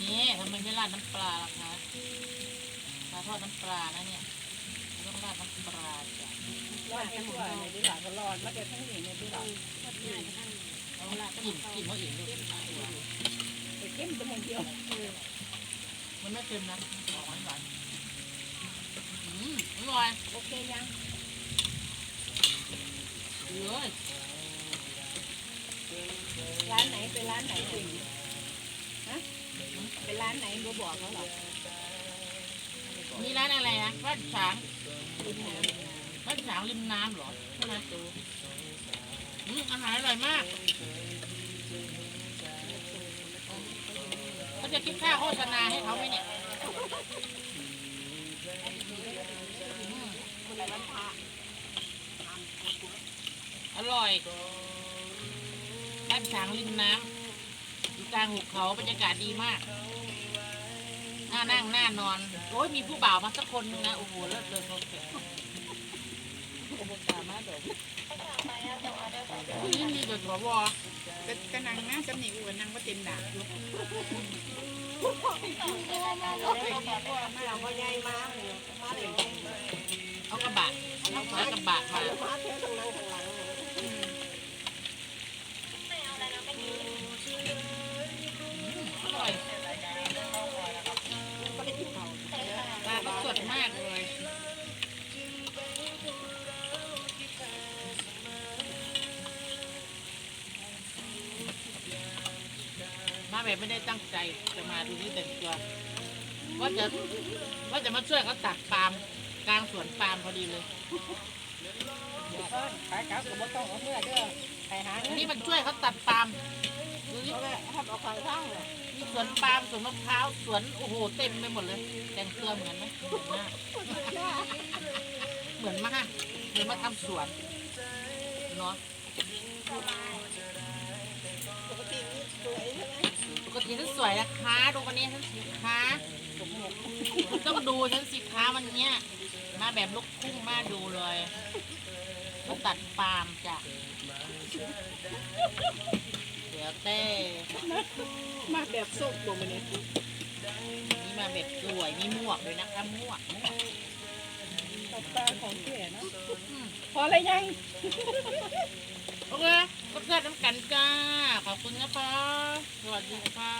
นี่ทำไมไม่ราดน้ำปลาล่ะคะปลาทอดน้ำปลานะเนี่ยต้องราดน้ำปลาจ้ะรอดกันหมดเลยดีหล่ะก็รอดมาเก็บทั้งนี้เนี่ยดีหล่ะเอาละกลิ่นกลิ่นเขาเองลูกไปเข้มจมูกเดียวมันไม่เค็มนะหวานหวานอืมอร่อยโอเคยังเลย ร้านไหนเป็นร้านไหนถึงฮะเป็นร้านไหนรู้บอกเขาหรอมีร้านอะไรนะบ้านฉางบ้านฉางริมน้ำเหรอใช่ไหมตูอืมอาหารอร่อยมากเขาจะคิดค่าโฆษณาให้เขาไหมเนี่ยอร่อย บ้านฉางริมน้ำอยู่กลางหุบเขาบรรยากาศดีมากน่านั่งน่านอน โอ้ยมีผู้บ่าวมาสักคนนึงนะ โอ้โหเลิศเลยเขาเก่งนี่มีแต่สวก็ก็นั่งนะจำหนีอวนนั่งก็เต็มดากอยู่เราก็ใหญ่มากเลยมาเลยเอากระบะเอากระบะมา มาแบบไม่ได้ตั้งใจจะมาดูนี่แต่งตัว ว่าจะว่าจะมาช่วยเขาตัดปาล์มกลางสวนปาล์มพอดีเลยขายกับก็บ่ต้องเอาเมื่อเด้อไปหาเงินนี่มันช่วยเขาตัดปาล์มดูนี่ เขาเลยทำเอาขายข้างเลยมีสวนปาล์มสวนมะพร้าวสวนโอ้โหเต็มไปหมดเลย แต่งตัวเหมือนไหมเหมือนมากเหมือนมากเหมือนมาทำสวนเนาะปกตินี่สวยใช่ไหมปกติฉันส วยนะคะดูวันนี้ฉันสิคะต้องดูฉันสิคะวันเนี้ยมาแบบลูกคุ้งมาดูเลยมาตัดปาล์มจ้ะเดี๋ยวเต้มาแบบส้มตัวมันเนี่ยนี่มาแบบสวยมีหมวกด้วยนะคะหมวกหมวกตับปลาของเก๋เนาะพออะไรยังโอเคก็เพื่อนน้ำกันจ้า ขอบคุณนะคะ สวัสดีค่ะ